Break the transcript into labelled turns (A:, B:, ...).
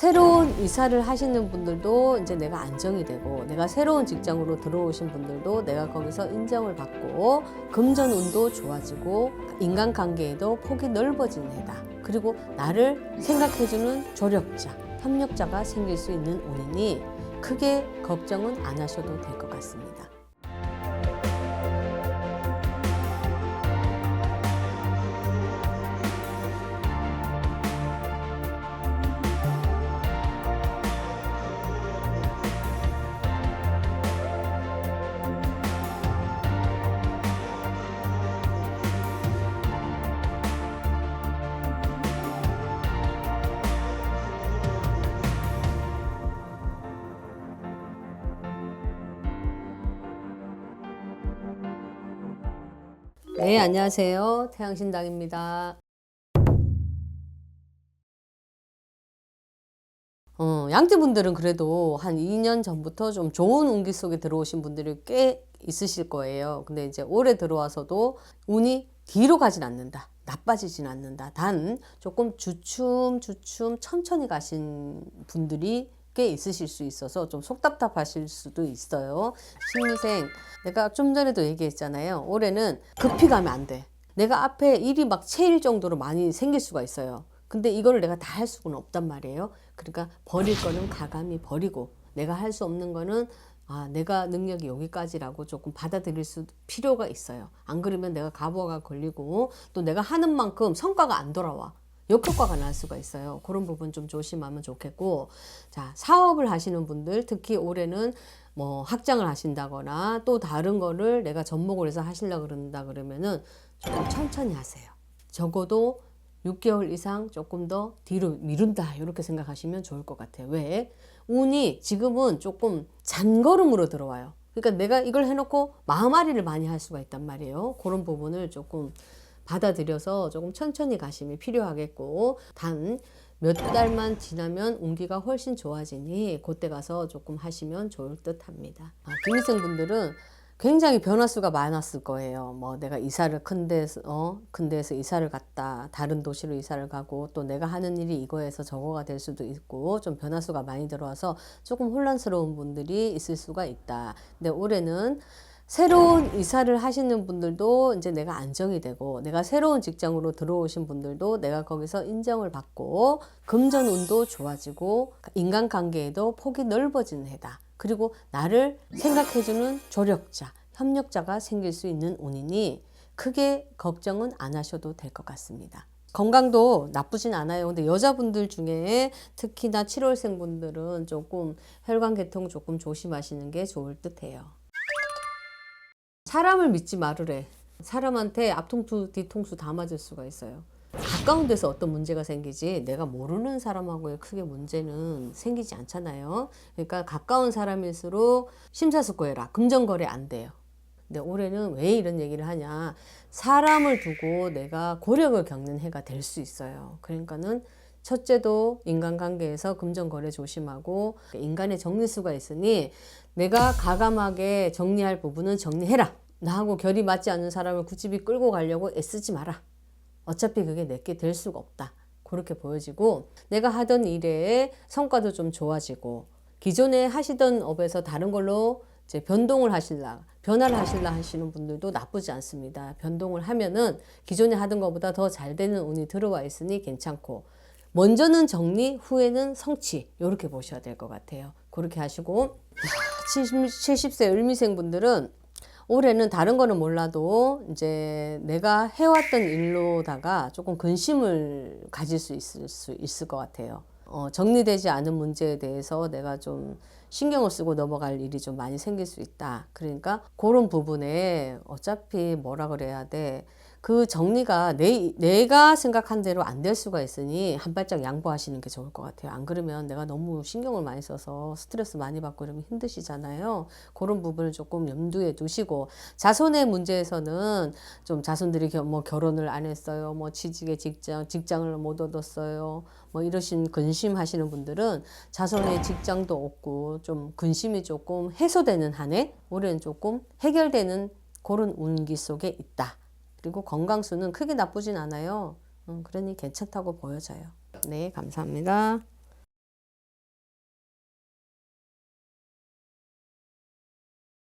A: 새로운 이사를 하시는 분들도 이제 내가 안정이 되고 내가 새로운 직장으로 들어오신 분들도 내가 거기서 인정을 받고 금전 운도 좋아지고 인간관계에도 폭이 넓어지는 해다. 그리고 나를 생각해주는 조력자, 협력자가 생길 수 있는 운이니 크게 걱정은 안 하셔도 될 것 같습니다. 네, 안녕하세요. 태양신당입니다. 어, 양띠분들은 그래도 한 2년 전부터 좀 좋은 운기 속에 들어오신 분들이 꽤 있으실 거예요. 근데 이제 올해 들어와서도 운이 뒤로 가진 않는다. 나빠지진 않는다. 단 조금 주춤 주춤 천천히 가신 분들이 꽤 있으실 수 있어서 좀 속답답하실 수도 있어요. 신미생, 내가 좀 전에도 얘기했잖아요. 올해는 급히 가면 안 돼. 내가 앞에 일이 막 채일 정도로 많이 생길 수가 있어요. 근데 이거를 내가 다 할 수는 없단 말이에요. 그러니까 버릴 거는 가감히 버리고 내가 할 수 없는 거는 아, 내가 능력이 여기까지라고 조금 받아들일 수 필요가 있어요. 안 그러면 내가 가부가 걸리고 또 내가 하는 만큼 성과가 안 돌아와. 역효과가 날 수가 있어요. 그런 부분 좀 조심하면 좋겠고, 자, 사업을 하시는 분들, 특히 올해는 뭐 확장을 하신다거나 또 다른 거를 내가 접목을 해서 하시려고 그런다 그러면은 조금 천천히 하세요. 적어도 6개월 이상 조금 더 뒤로 미룬다. 이렇게 생각하시면 좋을 것 같아요. 왜? 운이 지금은 조금 잔걸음으로 들어와요. 그러니까 내가 이걸 해놓고 마음앓이를 많이 할 수가 있단 말이에요. 그런 부분을 조금 받아들여서 조금 천천히 가심이 필요하겠고 단 몇 달만 지나면 운기가 훨씬 좋아지니 그때 가서 조금 하시면 좋을 듯 합니다. 아, 김희생 분들은 굉장히 변화수가 많았을 거예요. 뭐 내가 이사를 큰 데서 어, 큰 데서 이사를 갔다 다른 도시로 이사를 가고 또 내가 하는 일이 이거에서 저거가 될 수도 있고 좀 변화수가 많이 들어와서 조금 혼란스러운 분들이 있을 수가 있다. 근데 올해는 새로운 이사를 하시는 분들도 이제 내가 안정이 되고 내가 새로운 직장으로 들어오신 분들도 내가 거기서 인정을 받고 금전 운도 좋아지고 인간관계에도 폭이 넓어지는 해다. 그리고 나를 생각해주는 조력자, 협력자가 생길 수 있는 운이니 크게 걱정은 안 하셔도 될 것 같습니다. 건강도 나쁘진 않아요. 근데 여자분들 중에 특히나 7월생 분들은 조금 혈관 계통 조금 조심하시는 게 좋을 듯 해요. 사람을 믿지 말으래. 사람한테 앞통수 뒤통수 다 맞을 수가 있어요. 가까운 데서 어떤 문제가 생기지 내가 모르는 사람하고의 크게 문제는 생기지 않잖아요. 그러니까 가까운 사람일수록 심사숙고해라. 금전거래 안 돼요. 근데 올해는 왜 이런 얘기를 하냐. 사람을 두고 내가 고력을 겪는 해가 될 수 있어요. 그러니까는 첫째도 인간관계에서 금전거래 조심하고 인간의 정리수가 있으니 내가 가감하게 정리할 부분은 정리해라. 나하고 결이 맞지 않는 사람을 굳이 끌고 가려고 애쓰지 마라. 어차피 그게 내게 될 수가 없다. 그렇게 보여지고 내가 하던 일에 성과도 좀 좋아지고 기존에 하시던 업에서 다른 걸로 이제 변동을 하실라 변화를 하실라 하시는 분들도 나쁘지 않습니다. 변동을 하면은 기존에 하던 것보다 더 잘 되는 운이 들어와 있으니 괜찮고 먼저는 정리, 후에는 성취 이렇게 보셔야 될 것 같아요. 그렇게 하시고 70, 70 세 을미생 분들은 올해는 다른 거는 몰라도 이제 내가 해왔던 일로다가 조금 근심을 가질 수 있을 수 있을 것 같아요. 어, 정리되지 않은 문제에 대해서 내가 좀 신경을 쓰고 넘어갈 일이 좀 많이 생길 수 있다. 그러니까 그런 부분에 어차피 뭐라 그래야 돼. 그 정리가 내, 내가 생각한 대로 안 될 수가 있으니 한 발짝 양보하시는 게 좋을 것 같아요. 안 그러면 내가 너무 신경을 많이 써서 스트레스 많이 받고 이러면 힘드시잖아요. 그런 부분을 조금 염두에 두시고 자손의 문제에서는 좀 자손들이 겨- 뭐 결혼을 안 했어요. 뭐 취직의 직장, 직장을 못 얻었어요. 뭐 이러신 근심하시는 분들은 자손의 직장도 없고 좀 근심이 조금 해소되는 한 해, 올해는 조금 해결되는 그런 운기 속에 있다. 그리고 건강수는 크게 나쁘진 않아요. 음, 그러니 괜찮다고 보여져요. 네, 감사합니다.